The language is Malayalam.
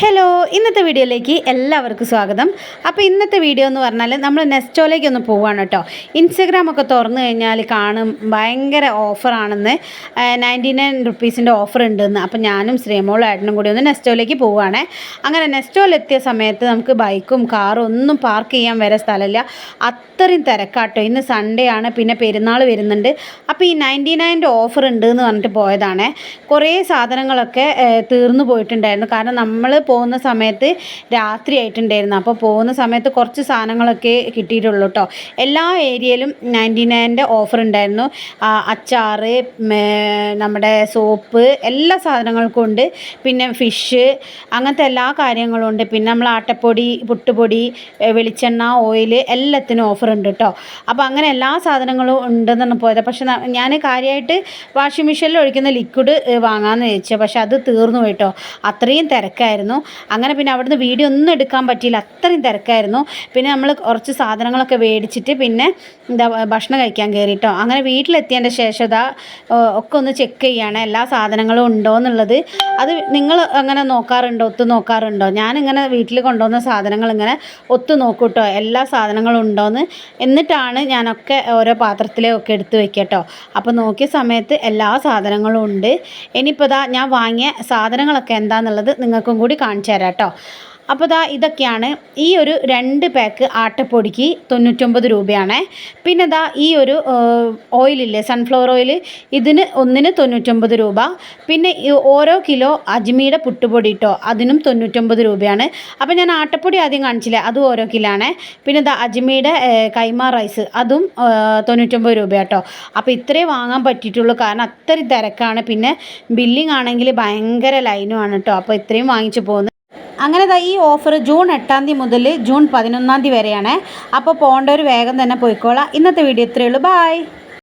ഹലോ ഇന്നത്തെ വീഡിയോയിലേക്ക് എല്ലാവർക്കും സ്വാഗതം. അപ്പോൾ ഇന്നത്തെ വീഡിയോ എന്ന് പറഞ്ഞാൽ നമ്മൾ നെസ്റ്റോയിലേക്ക് ഒന്ന് പോവുകയാണ് കേട്ടോ. ഇൻസ്റ്റഗ്രാം ഒക്കെ തുറന്നു കഴിഞ്ഞാൽ കാണും ഭയങ്കര ഓഫറാണെന്ന് നയന്റി നയൻ റുപ്പീസിന്റെ ഓഫർ ഉണ്ടെന്ന്. അപ്പോൾ ഞാനും ശ്രീമോളും ഏട്ടനും കൂടി ഒന്ന് നെസ്റ്റോയിലേക്ക് പോവുകയാണ് അങ്ങനെ നെസ്റ്റോയിലെത്തിയ സമയത്ത് നമുക്ക് ബൈക്കും കാറും ഒന്നും പാർക്ക് ചെയ്യാൻ വരെ സ്ഥലമില്ല. അത്രയും തിരക്കാട്ടോ. ഇന്ന് സൺഡേ ആണ് പിന്നെ പെരുന്നാൾ വരുന്നുണ്ട്. അപ്പോൾ ഈ നയന്റി നയന്റെ ഓഫർ ഉണ്ട് എന്ന് പറഞ്ഞിട്ട് പോയതാണ്. കുറേ സാധനങ്ങളൊക്കെ തീർന്നു പോയിട്ടുണ്ടായിരുന്നു. കാരണം നമ്മൾ പോകുന്ന സമയത്ത് രാത്രി ആയിട്ടുണ്ടായിരുന്നു അപ്പോൾ പോകുന്ന സമയത്ത് കുറച്ച് സാധനങ്ങളൊക്കെ കിട്ടിയിട്ടുള്ളൂ കേട്ടോ എല്ലാ ഏരിയയിലും നയന്റി നയന്റെ ഓഫർ ഉണ്ടായിരുന്നു. അച്ചാറ് നമ്മുടെ സോപ്പ് എല്ലാ സാധനങ്ങൾക്കും ഉണ്ട്. പിന്നെ ഫിഷ് അങ്ങനത്തെ എല്ലാ കാര്യങ്ങളും ഉണ്ട്. പിന്നെ നമ്മൾ ആട്ടപ്പൊടി പുട്ടുപൊടി വെളിച്ചെണ്ണ ഓയിൽ എല്ലാത്തിനും ഓഫർ ഉണ്ട് കേട്ടോ അപ്പോൾ അങ്ങനെ എല്ലാ സാധനങ്ങളും ഉണ്ടെന്നാണ് പോയത്. പക്ഷേ ഞാൻ കാര്യമായിട്ട് വാഷിംഗ് മെഷീനിൽ ഒഴിക്കുന്ന ലിക്വിഡ് വാങ്ങാമെന്ന് ചോദിച്ചത് പക്ഷേ അത് തീർന്നു പോയിട്ടോ അത്രയും തിരക്കായിരുന്നു. അങ്ങനെ പിന്നെ അവിടുന്ന് വീഡിയോ ഒന്നും എടുക്കാൻ പറ്റിയില്ല. അത്രയും തിരക്കായിരുന്നു. പിന്നെ നമ്മൾ കുറച്ച് സാധനങ്ങളൊക്കെ മേടിച്ചിട്ട് പിന്നെ എന്താ ഭക്ഷണം കഴിക്കാൻ കയറിയിട്ടോ അങ്ങനെ വീട്ടിലെത്തിയതിന്റെ ശേഷം ഇതാ ഒക്കെ ഒന്ന് ചെക്ക് ചെയ്യാണ്. എല്ലാ സാധനങ്ങളും ഉണ്ടോ എന്നുള്ളത്. അത് നിങ്ങൾ അങ്ങനെ നോക്കാറുണ്ടോ? ഒത്തു നോക്കാറുണ്ടോ? ഞാനിങ്ങനെ വീട്ടിൽ കൊണ്ടുവന്ന സാധനങ്ങൾ ഇങ്ങനെ ഒത്തു നോക്കൂട്ടോ. എല്ലാ സാധനങ്ങളും ഉണ്ടോയെന്ന് എന്നിട്ടാണ് ഞാനൊക്കെ ഓരോ പാത്രത്തിലൊക്കെ എടുത്ത് വെക്കട്ടോ. അപ്പോൾ നോക്കിയ സമയത്ത് എല്ലാ സാധനങ്ങളും ഉണ്ട്. ഇനിയിപ്പോൾ ഇതാ ഞാൻ വാങ്ങിയ സാധനങ്ങളൊക്കെ എന്താണെന്നുള്ളത് നിങ്ങൾക്കും കൂടി കാണിച്ചു തരാം കേട്ടോ അപ്പോൾ ദാ ഇതൊക്കെയാണ്. ഈ ഒരു രണ്ട് പാക്ക് ആട്ടപ്പൊടിക്ക് തൊണ്ണൂറ്റൊമ്പത് രൂപയാണ്. പിന്നെ ദാ ഈ ഒരു ഓയിലില്ലേ സൺഫ്ലവർ ഓയിൽ ഇതിന് ഒന്നിന് തൊണ്ണൂറ്റൊമ്പത് രൂപ. പിന്നെ ഓരോ കിലോ അജ്മിയുടെ പുട്ടുപൊടി ഇട്ടോ അതിനും തൊണ്ണൂറ്റൊമ്പത് രൂപയാണ്. അപ്പോൾ ഞാൻ ആട്ടപ്പൊടി ആദ്യം കാണിച്ചില്ല അതും ഓരോ കിലോ ആണ് പിന്നെ ദാ അജ്മിയുടെ കൈമാ റൈസ് അതും തൊണ്ണൂറ്റൊമ്പത് രൂപ കേട്ടോ അപ്പോൾ ഇത്രേ വാങ്ങാൻ പറ്റിയിട്ടുള്ളൂ. കാരണം അത്രയും തിരക്കാണ്. പിന്നെ ബില്ലിംഗ് ആണെങ്കിൽ ഭയങ്കര ലൈനുമാണ് കേട്ടോ അപ്പോൾ ഇത്രയും വാങ്ങിച്ചു പോകുന്നത്. അങ്ങനെ ഈ ഓഫർ ജൂൺ എട്ടാം തീയതി മുതൽ ജൂൺ പതിനൊന്നാം തീയതി വരെയാണ്. അപ്പോൾ പോകേണ്ടവർ വേഗം തന്നെ പോയിക്കോളാം. ഇന്നത്തെ വീഡിയോ ഇത്രയേ ഉള്ളൂ. ബായ്